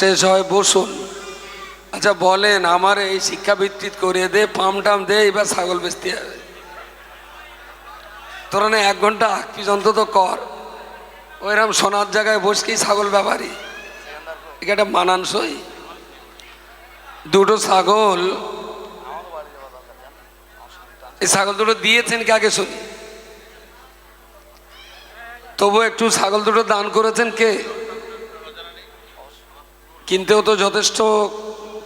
শেষ হয় বসুন। আচ্ছা বলেন, আমার এই শিক্ষাবৃত্তি করে দে, পাম টাম দে, এবার ছাগল বেচতে হবে তোরা না এক ঘণ্টা আগ পর্যন্ত তো কর। ওইরকম সোনার জায়গায় বসকেই ছাগল ব্যাপারী? এটা মানানসই। দুটো ছাগল। এই ছাগল দুটো দিয়েছেন কে আগে শুনি? তবু একটু ছাগল দুটো দান করেছেন কে? কিনতেও তো যথেষ্ট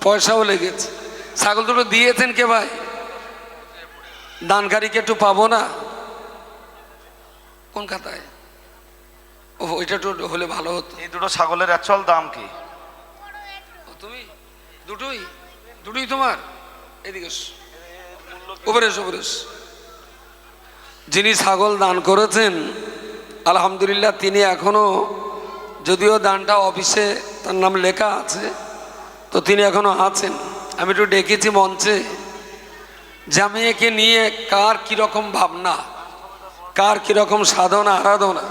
পয়সাও লেগেছে। ছাগল দুটো দিয়েছেন কে ভাই? দানকারীকে একটু পাবো না? কোন খাতায়? ও ওইটা একটু হলে ভালো হতো। এই দুটো ছাগলের অ্যাকচুয়াল দাম কি? তুমি? দুটোই? দুটোই তোমার? এদিকে এসো। উপরে উপরে যিনি ছাগল দান করেছেন আলহামদুলিল্লাহ, তিনি এখনও যদিও দানটা অফিসে, তার নাম লেখা আছে, তো তিনি এখনও আছেন। আমি একটু ডেকেছি মঞ্চে জামিয়াকে নিয়ে কার কীরকম ভাবনা, কার কীরকম সাধনা, আরাধনা,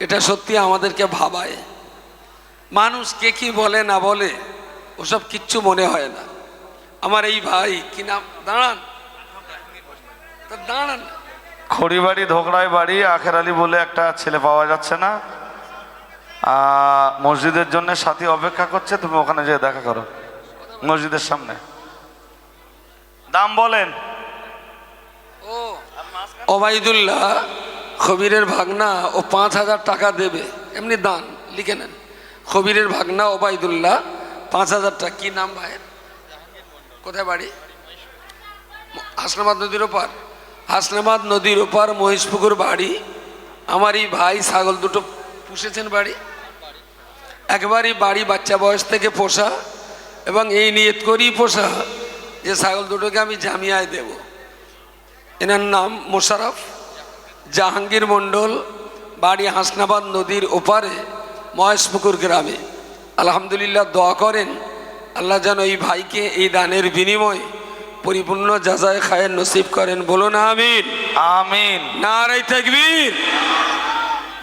এটা সত্যি আমাদেরকে ভাবায়। মানুষ কে কি বলে, না বলে, ওসব কিচ্ছু মনে হয় না। আমার এই ভাই, কি নাম? দাঁড়ান। দাঁড়ান। খড়িবাড়ি ধোকড়ায় বাড়ি আখের আলী বলে একটা ছেলে পাওয়া যাচ্ছে না। মসজিদের জন্য সাথী অপেক্ষা করছে তুমি ওখানে যেয়ে দেখা করো মসজিদের সামনে। দাম বলেন। ও। ওবায়দুল্লাহ খবিরের ভাগনা ও পাঁচ হাজার টাকা দেবে এমনি দান লিখে নেন। খবিরের ভাগনা ওবায়দুল্লাহ পাঁচ হাজার টাকা কি নাম ভাইয়ের? কোথায় বাড়ি? হাসনাবাদ নদীর ওপার? হাসনাবাদ নদীর ওপার মহিষপুকুর বাড়ি। আমার এই ভাই ছাগল দুটো পুষেছেন বাড়ি। একবারই বাড়ি বাচ্চা বয়স থেকে পোষা এবং এই নিয়ত করেই পোষা যে ছাগল দুটোকে আমি জামিয়ায় দেব। এনার নাম মোশারফ জাহাঙ্গীর মণ্ডল, বাড়ি হাসনাবাদ নদীর ওপারে মহেশপুকুর গ্রামে। আলহামদুলিল্লাহ দোয়া করেন, আল্লাহ যেন এই ভাইকে এই দানের বিনিময়ে পরিপূর্ণ যাচাই খায়ের নসিব করেন। বলুন আমিন। আমিন। না নারাই থাকবীর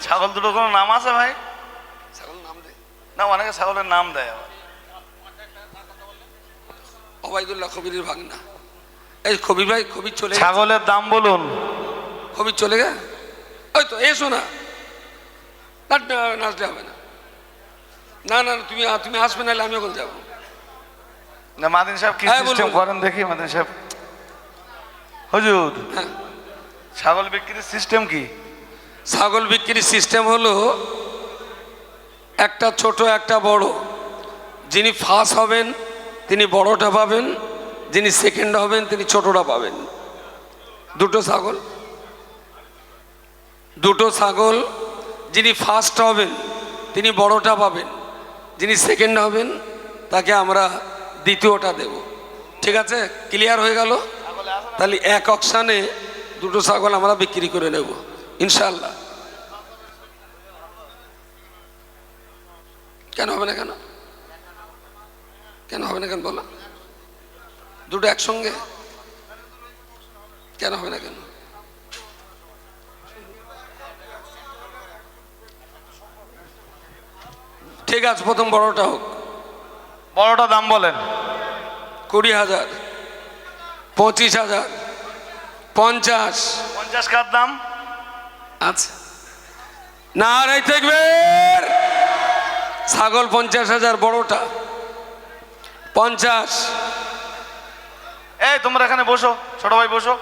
ছাগল দুটো কোনো নাম আছে ভাই? ছাগল নাম দে না অনেকে ছাগলের নাম দেয় আবার। ওবায়দুল্লাহ কবিরের ভাগনা। এই কবির ভাই কবির চলে ছাগলের দাম বলুন। কবির চলে গে ওই তো এসো না। না, না, নাচলে হবে না। না না না, তুমি তুমি আসবে নাহলে আমি ওখানে যাব। না মাদিন সাহেব কি হ্যাঁ, সিস্টেম করেন দেখি মাদিন সাহেব। হুজুর হ্যাঁ ছাগল বিক্রির সিস্টেম কি? ছাগল বিক্রির সিস্টেম হলো একটা ছোট একটা বড়। যিনি ফার্স্ট হবেন তিনি বড়টা পাবেন যিনি সেকেন্ড হবেন তিনি ছোটটা পাবেন। দুটো ছাগল। দুটো ছাগল যিনি ফার্স্ট হবেন তিনি বড়টা পাবেন। যিনি সেকেন্ড হবেন তাকে আমরা দ্বিতীয়টা দেব। ঠিক আছে? ক্লিয়ার হয়ে গেল? তাহলে এক অকশানে দুটো ছাগল আমরা বিক্রি করে নেব। ইনশাল্লাহ কেন হবে না কেন? কেন হবে না কেন বলো? দুটো একসঙ্গে? কেন হবে না কেন? ঠিক আছে, প্রথম বড়টা হোক। বড়টা দাম বলেন। কুড়ি হাজার পঁচিশ হাজার পঞ্চাশ। পঞ্চাশ কার দাম? আচ্ছা। না রাই থাকবে ছাগল পঞ্চাশ হাজার বড়টা পঞ্চাশ। এই তোমরা এখানে বসো ছোট ভাই বসো।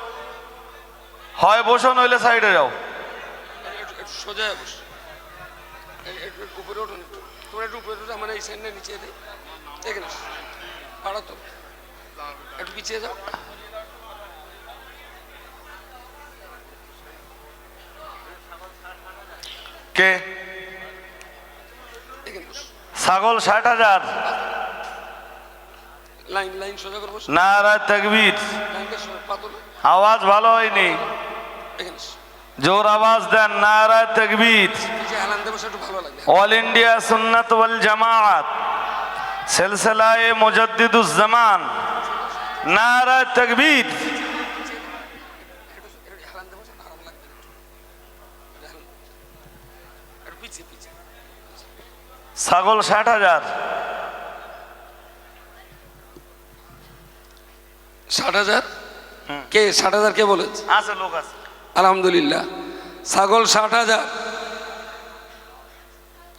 হয় বসো নইলে সাইডে যাও। সোজা বস। একটু উপরে তোমরা একটু উপরে ওঠো আমার এই সাইডটা নিচে দিই এখানে। পারো তো একটু পিছিয়ে যাও কে? ছাগল ষাট হাজার। নারায় তকবীর। আওয়াজ ভালো হয়নি। জোর আওয়াজ দেন নারায় তকবীর। অল ইন্ডিয়া সুন্নাত ওয়াল জামাত। সিলসিলায়ে মুজাদ্দিদুজ্জামান নারায় তকবীর। ছাগল ষাট হাজার। ষাট হাজার? কে? ষাট হাজার কে বলেছে আছে লোক আছে। আলহামদুলিল্লাহ। ছাগল ষাট হাজার।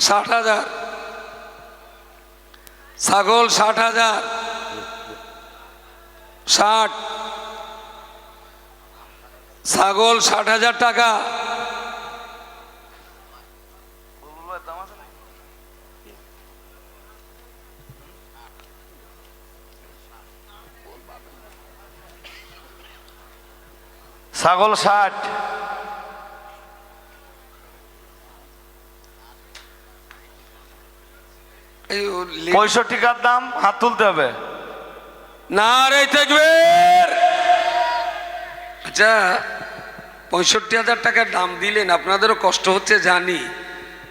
ষাট হাজার। ছাগল ষাট হাজার। ষাট। ছাগল ষাট হাজার টাকা। ছাগল ষাট এই ও লে- পঁয়ষট্টি কার দাম হাত তুলতে হবে। না রে থাকবে আচ্ছা পঁয়ষট্টি হাজার টাকার দাম দিলেন আপনাদেরও কষ্ট হচ্ছে জানি।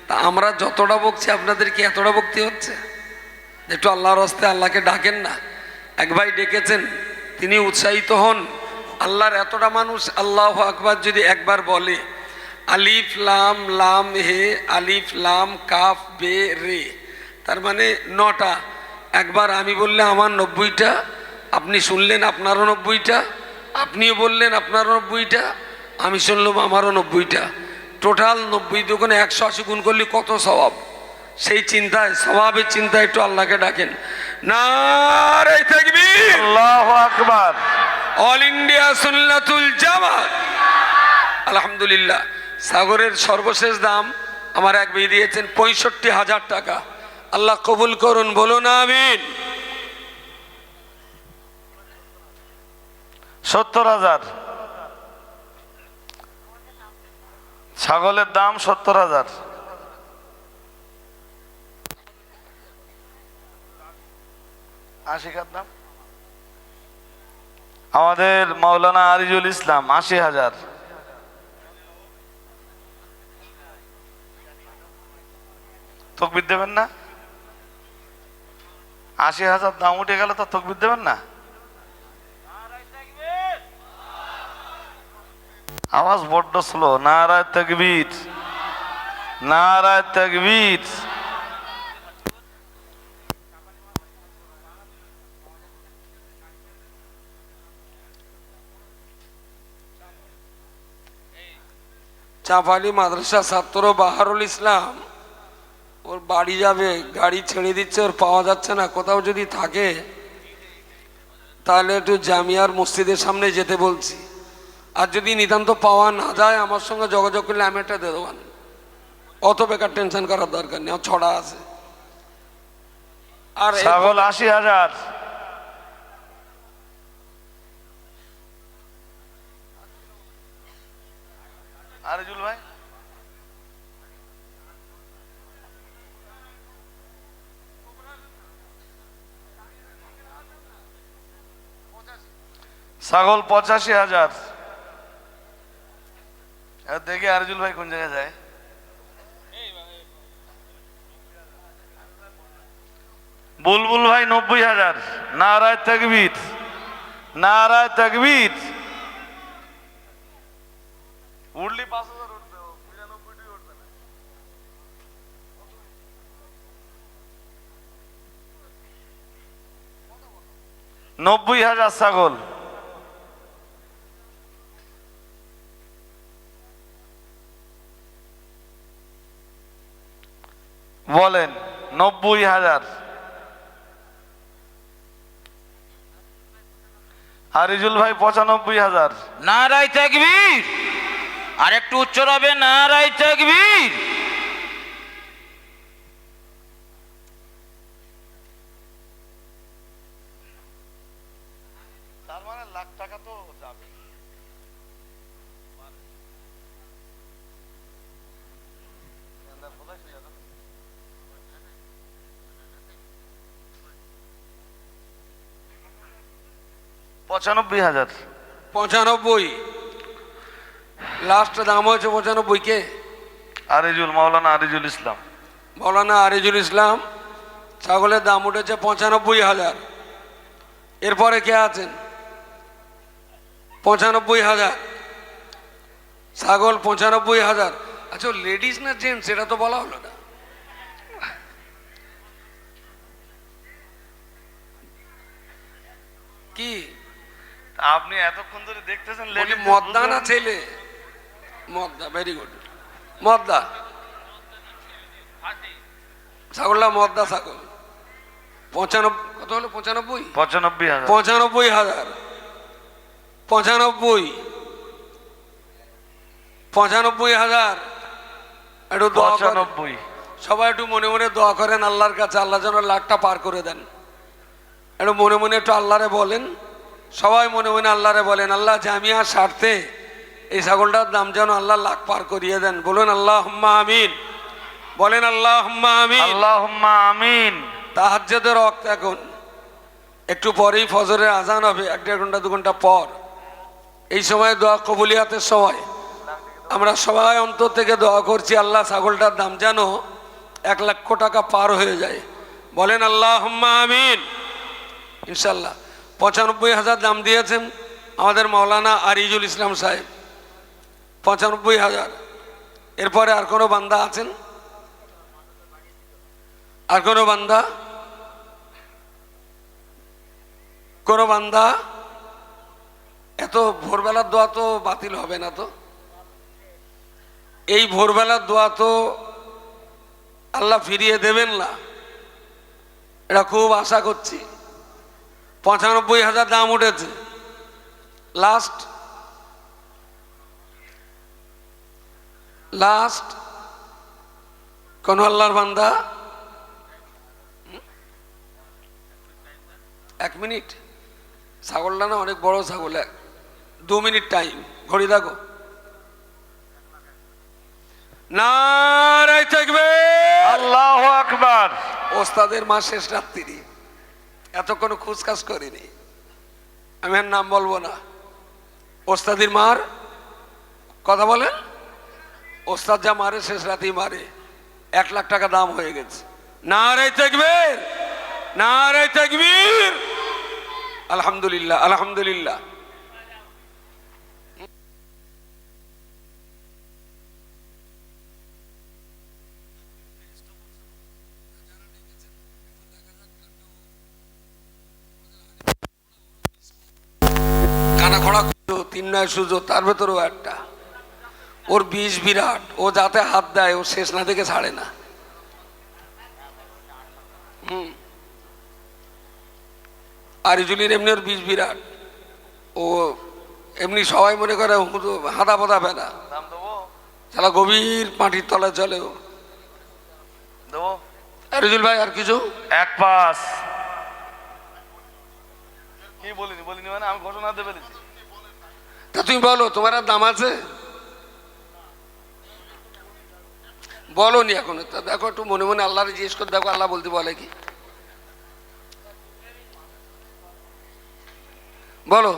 তা আমরা যতটা বকছি আপনাদের কি এতটা বকতে হচ্ছে? একটু আল্লাহর হস্তে আল্লাহকে ডাকেন না। এক ভাই ডেকেছেন তিনি উৎসাহিত হন। আল্লাহর এতটা মানুষ আল্লাহ আকবার যদি একবার বলে আলিফ লাম লাম হে আলিফ লাম কাফ বে রে। তার মানে নটা। একবার আমি বললে আমার নব্বইটা আপনি শুনলেন আপনারও নব্বইটা আপনিও বললেন আপনারও নব্বইটা আমি শুনলাম আমারও নব্বইটা। টোটাল নব্বই দোকানে একশো আশি গুণ করলে কত স্বভাব? সেই চিন্তায় স্বভাবের চিন্তায় একটু আল্লাহকে ডাকেন। না অল ইন্ডিয়া সুন্নাতুল জামাত আলহামদুলিল্লাহ। সাগরের সর্বশেষ দাম আমার এক ভাই দিয়েছেন পঁয়ষট্টি হাজার টাকা। আল্লাহ কবুল করুন, বলুন আমিন। সত্তর হাজার। ছাগলের দাম সত্তর হাজার। দাম? আমাদের মাওলানা আরিজুল ইসলাম, আশি হাজার। তকবির দেবেন না? আশি হাজার দাম উঠে গেলে তো তকবির দেবেন না। আওয়াজ বড্ড স্লো নারায় তকবীর নারায় তকবীর। চাপালি মাদ্রাসা ছাত্র বাহারুল ইসলাম। ওর বাড়ি যাবে, গাড়ি ছেড়ে দিচ্ছে, ওর পাওয়া যাচ্ছে না, কোথাও যদি থাকে, তাহলে একটু জামিয়ার মসজিদের সামনে যেতে বলছি। আর যদি নিতান্ত পাওয়া না যায়, আমার সঙ্গে যোগাযোগ করলে আমি একটা দিয়ে অত বেকার টেনশন করার দরকার নেই ছড়া আছে। আর ছাগল আশি হাজার। আরিজুল ভাই। ছাগল পঁচাশি হাজার। এবার দেখি আরজুল ভাই কোন জায়গায় যায়। বুলবুল ভাই নব্বই হাজার। নারায় তকবীর। নারায় তকবীর। উঠলি পাঁচ হাজার। নব্বই হাজার ছাগল। বলেন, নব্বই হাজার। আরিজুল ভাই, পঁচানব্বই হাজার। নারাই থাকবি আর একটু উচ্চ হবে নারাই তাকবীর। পঁচানব্বই হাজার। পঁচানব্বই। লাস্ট দাম হয়েছে পঁচানব্বই কে? আরিজুল মাওলানা আরিজুল ইসলাম। মৌলানা আরিজুল ইসলাম ছাগলের দাম উঠেছে পঁচানব্বই হাজার। এরপরে কে আছেন? পঁচানব্বই হাজার। ছাগল পঁচানব্বই হাজার। আচ্ছা লেডিস না জেন্টস সেটা তো বলা হলো না। কি? আপনি এতক্ষণ ধরে দেখতেছেন ladies মদ্দা না ছেলে। মদ্দা ভেরি গুড মদ্দা। ছাগলটা মদ্দা ছাগল। পঁচানব্বই কত হলো? পঁচানব্বই? পঁচানব্বই হাজার। পঁচানব্বই হাজার। পঁচানব্বই। পঁচানব্বই হাজার। একটু পঁচানব্বই। সবাই একটু মনে মনে দোয়া করেন আল্লাহর কাছে। আল্লাহ যেন লাখটা পার করে দেন। একটু মনে মনে একটু আল্লাহরে বলেন। সবাই মনে মনে আল্লাহরে বলেন আল্লাহ জামিয়ার স্বার্থে এই ছাগলটার দাম যেন আল্লাহ লাখ পার করিয়ে দেন। বলুন আল্লাহ আমিন। বলেন আল্লাহ আমিন। আল্লাহুম্মা আমিন। তাহাজ্জুদের রক্ত এখন একটু পরেই ফজরের আজান হবে এক দেড় ঘণ্টা দু ঘণ্টা পর। এই সময় দোয়া কবুলিয়াতের সময় আমরা সবাই অন্তর থেকে দোয়া করছি আল্লাহ ছাগলটার দাম যেন এক লক্ষ টাকা পার হয়ে যায়। বলেন আল্লাহ আমিন। ইনশাল্লাহ পঁচানব্বই হাজার দাম দিয়েছেন আমাদের মাওলানা আরিজুল ইসলাম সাহেব। পঁচানব্বই হাজার। এরপরে আর কোনো বান্দা আছেন? আর কোনো বান্দা? কোনো বান্দা? এত ভোরবেলার দোয়া তো বাতিল হবে না তো? এই ভোরবেলার দোয়া তো আল্লাহ ফিরিয়ে দেবেন না। এটা খুব আশা করছি। পঁচানব্বই হাজার দাম উঠেছে। লাস্ট লাস্ট কোন আল্লাহর বান্দা এক মিনিট। ছাগলটা না অনেক বড় ছাগল এক দু মিনিট টাইম ঘড়ি দেখো। নারাই থাকবে। আল্লাহ আকবার। ওস্তাদের মা শেষ রাত্রি। এতক্ষণ খুচকাজ করিনি। আমি আর নাম বলব না। ওস্তাদির মার, কথা বলেন? ওস্তাদ যা মারে, শেষ রাতেই মারে। এক লাখ টাকা দাম হয়ে গেছে। না রে তেকবির! না রে তেকবির! আলহামদুলিল্লাহ আলহামদুলিল্লাহ। তিন নয় সুজো তার ভেতরেও একটা। ওর বিষ বিরাট ও যাতে হাত দেয় ও শেষ না দেখে ছাড়ে না। হুম। আর ইজুলির এমনি ওর বিষ বিরাট। ও এমনি সবাই মনে করে হুদু পাদা ফেলা দাম দেবো? সালা গভীর মাটির তলায় চলে ও। দেবো? আর রিজুল ভাই আর কিছু? এক পাস। কি বলিনি? বলিনি মানে আমি ঘোষণা ফেলেছি তা তুমি বলো, তোমার আর দাম আছে? বলো নি এখন। তা দেখো একটু মনে মনে আল্লাহরে জিজ্ঞেস করে দেখো, আল্লাহ বলতে বলে কি? বলো,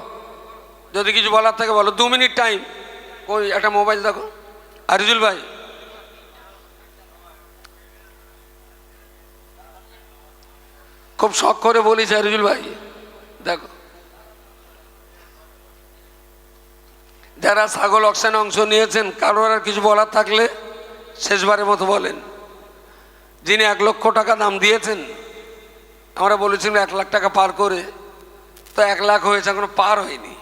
যদি কিছু বলার থাকে বলো। দু মিনিট টাইম ওই একটা মোবাইল দেখো। আরিজুল ভাই। খুব শখ করে বলিস আরিজুল ভাই। দেখো। যারা ছাগল অকশানে অংশ নিয়েছেন, কারোর আর কিছু বলার থাকলে শেষবারের মতো বলেন। যিনি এক লক্ষ টাকা দাম দিয়েছেন, আমরা বলেছিলাম এক লাখ টাকা পার করে, তো এক লাখ হয়েছে, এখনও পার হয়নি।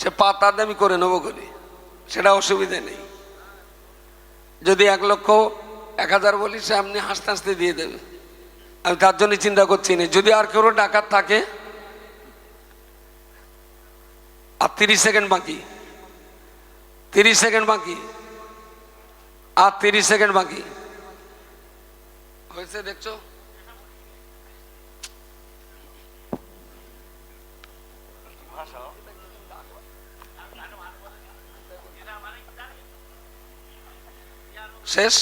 সে পার তার দামি করে নেব করে সেটা অসুবিধে নেই। যদি এক লক্ষ এক হাজার বলি, সে আপনি হাসতে হাসতে দিয়ে দেবে। আমি তার জন্য চিন্তা করছি না। যদি আর কেউ ডাকাত থাকে, আর তিরিশ সেকেন্ড বাকি তিরিশ সেকেন্ড বাকি। আর তিরিশ সেকেন্ড বাকি। হয়েছে দেখছ? শেষ?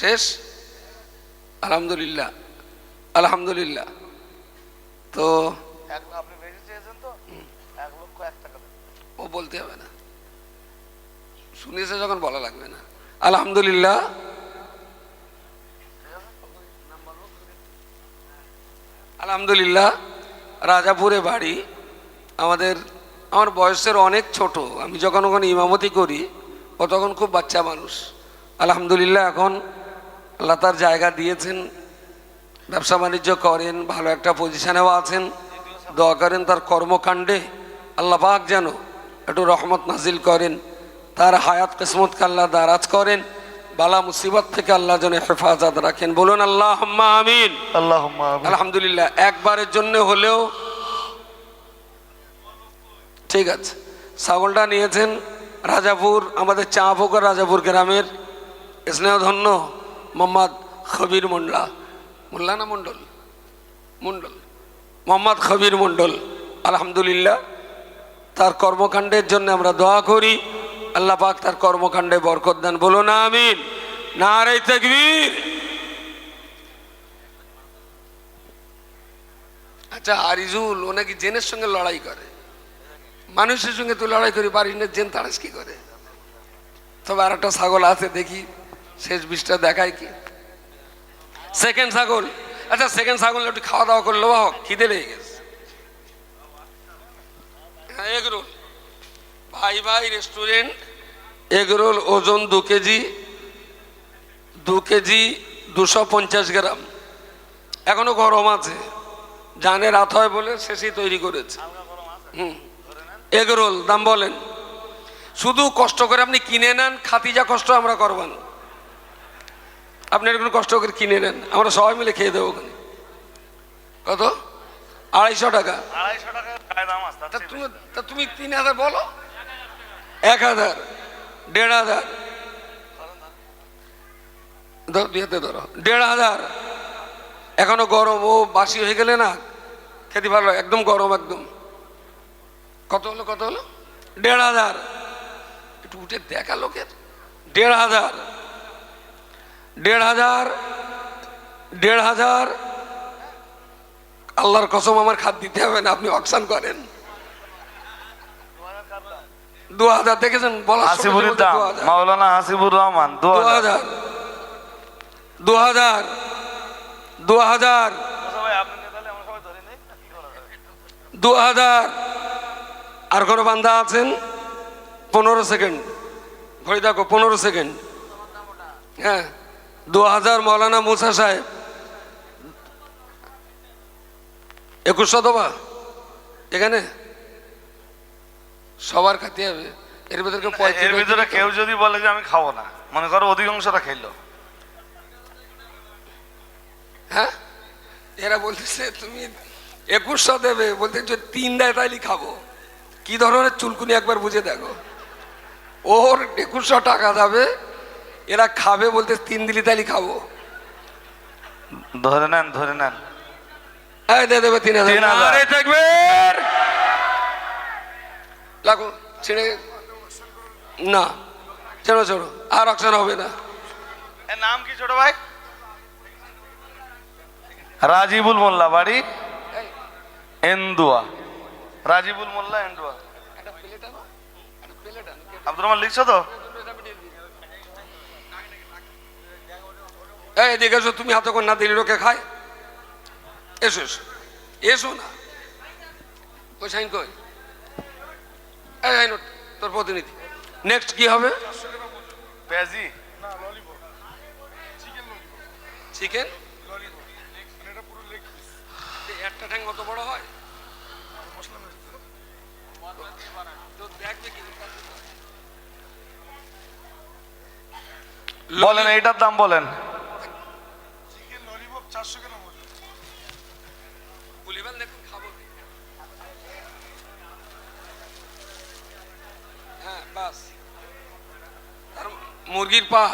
শেষ? আলহামদুলিল্লাহ। আলহামদুলিল্লাহ। তো আপনি বেশি চেয়েছেন তো এক লক্ষ এক টাকা ও বলতে হবে না। শুনেছে যখন বলা লাগবে না। আলহামদুলিল্লাহ। আলহামদুলিল্লাহ, রাজাপুরে বাড়ি। আমাদের, আমার বয়সের অনেক ছোট। আমি যখন ওখানে ইমামতি করি, ও তখন খুব বাচ্চা মানুষ। আলহামদুলিল্লাহ, এখন আল্লাহ তার জায়গা দিয়েছেন। ব্যবসা বাণিজ্য করেন, ভালো একটা পজিশনেও আছেন। দোয়া করেন তার কর্মকাণ্ডে। আল্লাহ পাক যেন একটু রহমত নাজিল করেন তার হায়াত কিসমতকে আল্লাহ দারাজ করেন বালা মুসিবত থেকে আল্লাহ যেন হেফাজত রাখেন। বলুন আল্লাহ আমিন। আল্লাহ আলহামদুলিল্লাহ একবারের জন্য হলেও ঠিক আছে। ছাগলটা নিয়েছেন রাজাপুর আমাদের চাঁপুকুর রাজাপুর গ্রামের স্নেহধন্য মোহাম্মদ খবির মোল্লা মোল্লা না মণ্ডল? মণ্ডল। মোহাম্মদ খবির মণ্ডল। আলহামদুলিল্লাহ। তার কর্মকাণ্ডের জন্য আমরা দোয়া করি। আল্লাহ পাক তার কর্মকাণ্ডে বরকত দেন। বলো না আমিন। না রে তকবীর। আচ্ছা আরিজুল, ও নাকি জেনের সঙ্গে লড়াই করে? মানুষের সঙ্গে তুই লড়াই করি, পারিস না, জেন তারাস কি করে? তবে আর একটা ছাগল আছে, দেখি, শেষ বিষটা দেখায় কি? সেকেন্ড ছাগল। আচ্ছা সেকেন্ড ছাগল একটু খাওয়া দাওয়া করল খিদে লেগে গেছে। হ্যাঁ এগরোল। ভাই ভাই রেস্টুরেন্ট এগরোল ওজন দু কেজি দু কেজি দুশো পঞ্চাশ গ্রাম। এখনও গরম আছে। জানে রাত হয় বলে শেষেই তৈরি করেছে। হুম। এগরোল দাম বলেন। শুধু কষ্ট করে আপনি কিনে নেন খাতি যা কষ্ট আমরা করবেন। আপনি এরকম কষ্ট করে কিনে নেন আমরা সবাই মিলে খেয়ে দেবো ওখানে। কত? আড়াইশো টাকা। আড়াইশো টাকা তা তুমি তিন হাজার বলো। এক হাজার দেড় হাজার। ধরো দুই হাতে ধরো। দেড় হাজার। এখনও গরম ও বাসি হয়ে গেলে না খেতে ভালো একদম গরম একদম। কত হলো কত হলো? দেড় হাজার। একটু উঠে দেখা লোকের। দেড় হাজার। দেড় হাজার। দেড় হাজার। আল্লাহর কসম আমার খাদ দিতে হবে না আপনি অকশান করেন। দু হাজার দেখেছেন বলা হাসিবুরের দাম মাওলানা হাসিবুর রহমান দু হাজার দু হাজার দু হাজার দু হাজার আর কোনো বান্দা আছেন? পনেরো সেকেন্ড। ঘড়ি দেখো পনেরো সেকেন্ড। হ্যাঁ। দু হাজার মৌলানা মুসা সাহেব। একুশ শতবা এখানে? সবার খাতে হবে। এর ভিতরে এর ভিতরে কেউ যদি বলে যে আমি খাব না মনে করো অধিকাংশটা খেলো। হ্যাঁ? এরা বলতেছে তুমি একুশশো দেবে। বলতে যে তিন দেয় তাইলে খাব। কি ধরনের চুলকুনি একবার বুঝে দেখো। ওর একুশশো টাকা যাবে এরা খাবে বলতে তিন দিলি তাইলে খাব। ধরে নেন ধরে নেন। তিন হাজার। লাগো ছেড়ে না আর অকশন হবে না। নাম কি ছোট ভাই? রাজিবুল মোল্লা বাড়ি? এন্দুয়া। রাজিবুল মোল্লা এন্দুয়া। আব্দুর রহমান লিখছো তো? এই এসো তুমি হাতে করে না দিলি লোকে খায়। এসো এসো এসো না ওই সাইন কই এই এই নোট তোর প্রতিনিধি নেক্সট কি হবে পেঁয়াজি চিকেন একটা ঠ্যাং অত বড় হয়? বলেন এইটার দাম বলেন। বলিবেন দেখুন খাব কি? হ্যাঁ বাস। মুরগির পা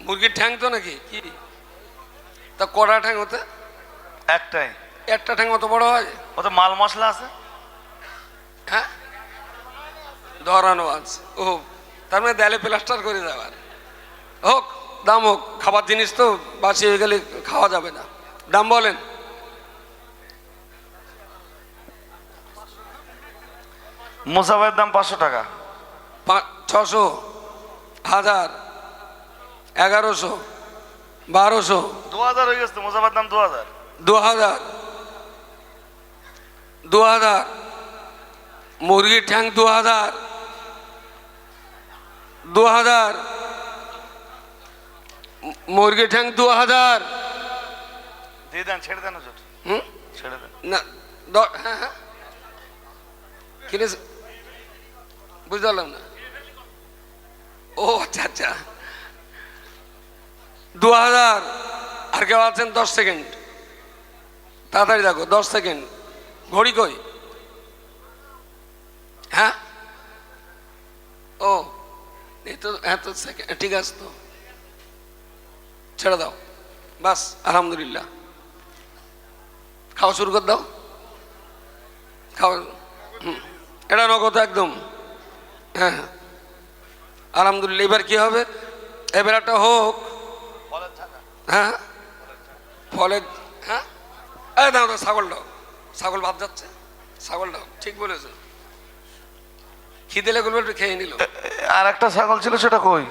মুরগির ঠ্যাং তো নাকি? কি? তা কড়া ঠ্যাং হতে? একটাই। একটা ঠ্যাং অত বড় হয়? ওতে মাল মশলা আছে? হ্যাঁ? ধরানো আছে। ও তার মানে দেয়ালে প্লাস্টার করে দেওয়ার হোক দাম হোক খাবার জিনিস তো বাসি হয়ে গেলে খাওয়া যাবে না। দাম বলেন। মুসাফের দাম পাঁচশো টাকা। ছশো হাজার এগারোশো বারোশো। দু হাজার হয়ে গেছে তো মুসাফের দাম দু হাজার দু হাজার দু হাজার মুরগির ঠ্যাং দু হাজার দু হাজার মুরগির মুরগি ঠ্যাং দু হাজার দিয়ে দেন ছেড়ে দেন হুম? ছেড়ে দেন। না দ- হ্যাঁ হ্যাঁ। কিনেছে বুঝতে পারলাম না। ও আচ্ছা আচ্ছা। দু হাজার আর কেউ আছেন? দশ সেকেন্ড। তাড়াতাড়ি দেখো, দশ সেকেন্ড। ঘড়ি কই? হ্যাঁ? ও, এই তো হ্যাঁ তো সেকেন্ড ঠিক আছে তো। ছেড়ে দাও। বাস, আলহামদুলিল্লাহ। খাওয়া শুরু করে দাও। খাওয়া এটা নগদ একদম। হ্যাঁ হ্যাঁ। আলহামদুলিল্লাহ এবার কি হবে? এবার একটা হোক। হ্যাঁ? ফলে হ্যাঁ? এই দাও দাও ছাগল দাও। ছাগল বাদ যাচ্ছে। ছাগল দাও ঠিক বলেছ। খিদে লেগুলো একটু খেয়ে নিল। আর একটা ছাগল ছিল সেটা কই?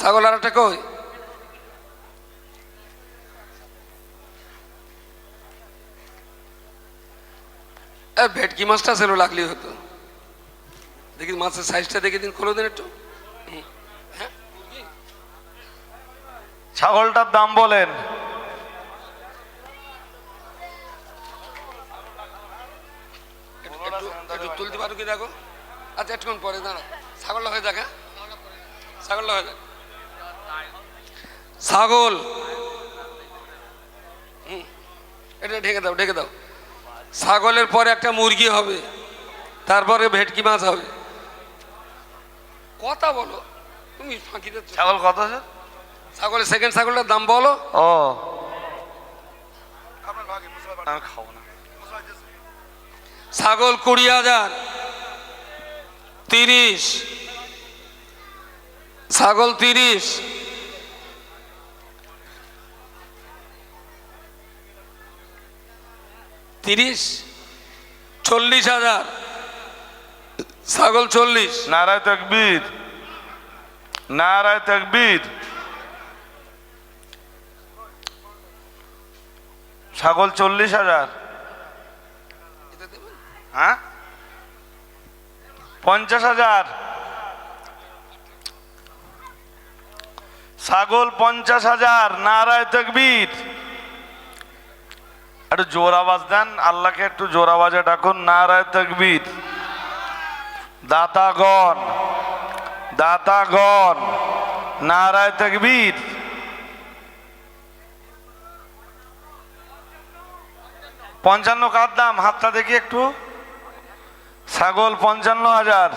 ছাগল আর একটা কই? ভেটকি মাছটা ছিল লাগলি হতো। দেখি মাছের সাইজটা দেখে দিন খোলো দিন একটু। হ্যাঁ? ছাগলটার দাম বলেন। একটু- তুলতে পারো কি দেখো? আচ্ছা একটুক্ষণ পরে দাঁড়া ছাগলটা হয়ে যাক হ্যাঁ? ছাগলটা হয়ে যাক। ছাগল। এটা ঢেকে দাও ঢেকে দাও। ছাগলের পরে একটা মুরগি হবে। তারপরে ভেটকি মাছ হবে। কথা বলো। তুমি ফাঁকি দিচ্ছ ছাগল কত আছে? ছাগলের সেকেন্ড ছাগলটার দাম বলো। ও। আমি খাব না। ছাগল কুড়ি হাজার তিরিশ। ছাগল তিরিশ। তিরিশ চল্লিশ হাজার। ছাগল চল্লিশ। নারায় তকবীর। নারায় তকবীর। ছাগল চল্লিশ হাজার। হ্যাঁ? পঞ্চাশ হাজার। ছাগল পঞ্চাশ হাজার, নারায় তকবীর। একটু জোর আওয়াজ দেন, আল্লাহকে একটু জোর আওয়াজে ডাকুন, নারায় তকবীর। দাতাগণ দাতাগণ নারায় তকবীর। পঞ্চান্ন কার দাম? হাতটা দেখি একটু। ছাগল পঞ্চান্ন হাজার।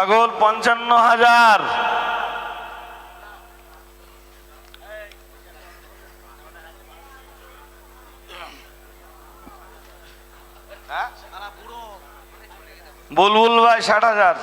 ছাগল পঞ্চান্ন হাজার। বুলবুল ভাই ষাট হাজার।